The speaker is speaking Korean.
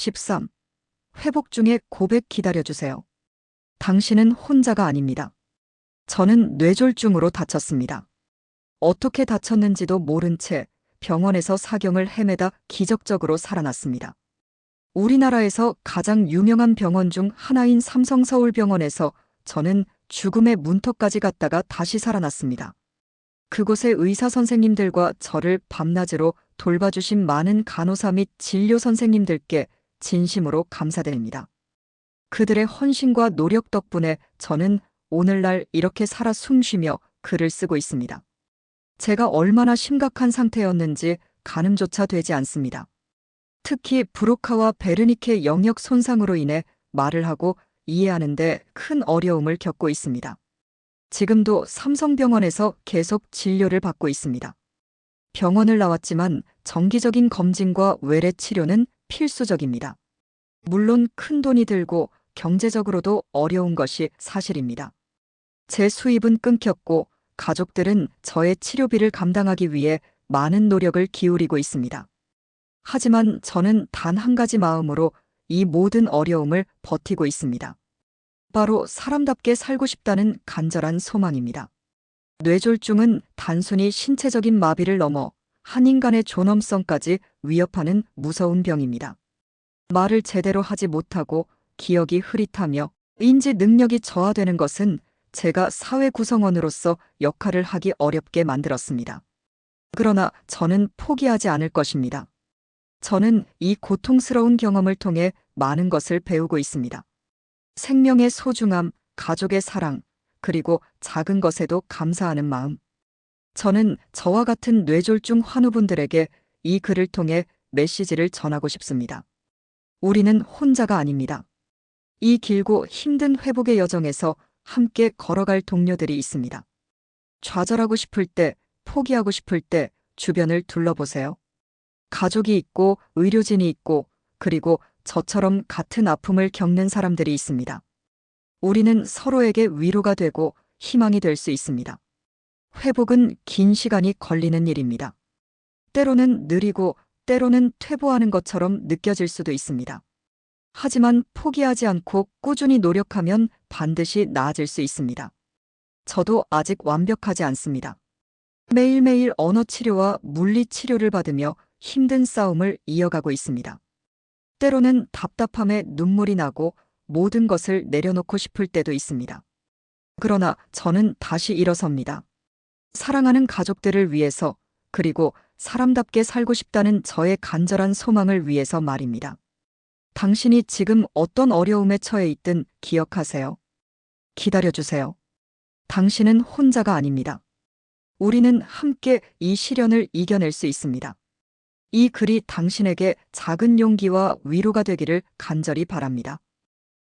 13. 회복 중에 고백 기다려주세요. 당신은 혼자가 아닙니다. 저는 뇌졸중으로 다쳤습니다. 어떻게 다쳤는지도 모른 채 병원에서 사경을 헤매다 기적적으로 살아났습니다. 우리나라에서 가장 유명한 병원 중 하나인 삼성서울병원에서 저는 죽음의 문턱까지 갔다가 다시 살아났습니다. 그곳의 의사 선생님들과 저를 밤낮으로 돌봐주신 많은 간호사 및 진료 선생님들께 진심으로 감사드립니다. 그들의 헌신과 노력 덕분에 저는 오늘날 이렇게 살아 숨쉬며 글을 쓰고 있습니다. 제가 얼마나 심각한 상태였는지 가늠조차 되지 않습니다. 특히 브로카와 베르니케 영역 손상으로 인해 말을 하고 이해하는데 큰 어려움을 겪고 있습니다. 지금도 삼성병원에서 계속 진료를 받고 있습니다. 병원을 나왔지만 정기적인 검진과 외래 치료는 필수적입니다. 물론 큰 돈이 들고 경제적으로도 어려운 것이 사실입니다. 제 수입은 끊겼고 가족들은 저의 치료비를 감당하기 위해 많은 노력을 기울이고 있습니다. 하지만 저는 단 한 가지 마음으로 이 모든 어려움을 버티고 있습니다. 바로 사람답게 살고 싶다는 간절한 소망입니다. 뇌졸중은 단순히 신체적인 마비를 넘어 한 인간의 존엄성까지 위협하는 무서운 병입니다. 말을 제대로 하지 못하고 기억이 흐릿하며 인지 능력이 저하되는 것은 제가 사회 구성원으로서 역할을 하기 어렵게 만들었습니다. 그러나 저는 포기하지 않을 것입니다. 저는 이 고통스러운 경험을 통해 많은 것을 배우고 있습니다. 생명의 소중함, 가족의 사랑, 그리고 작은 것에도 감사하는 마음. 저는 저와 같은 뇌졸중 환우분들에게 이 글을 통해 메시지를 전하고 싶습니다. 우리는 혼자가 아닙니다. 이 길고 힘든 회복의 여정에서 함께 걸어갈 동료들이 있습니다. 좌절하고 싶을 때, 포기하고 싶을 때 주변을 둘러보세요. 가족이 있고 의료진이 있고 그리고 저처럼 같은 아픔을 겪는 사람들이 있습니다. 우리는 서로에게 위로가 되고 희망이 될 수 있습니다. 회복은 긴 시간이 걸리는 일입니다. 때로는 느리고 때로는 퇴보하는 것처럼 느껴질 수도 있습니다. 하지만 포기하지 않고 꾸준히 노력하면 반드시 나아질 수 있습니다. 저도 아직 완벽하지 않습니다. 매일매일 언어 치료와 물리 치료를 받으며 힘든 싸움을 이어가고 있습니다. 때로는 답답함에 눈물이 나고 모든 것을 내려놓고 싶을 때도 있습니다. 그러나 저는 다시 일어섭니다. 사랑하는 가족들을 위해서 그리고 사람답게 살고 싶다는 저의 간절한 소망을 위해서 말입니다. 당신이 지금 어떤 어려움에 처해 있든 기억하세요. 기다려주세요. 당신은 혼자가 아닙니다. 우리는 함께 이 시련을 이겨낼 수 있습니다. 이 글이 당신에게 작은 용기와 위로가 되기를 간절히 바랍니다.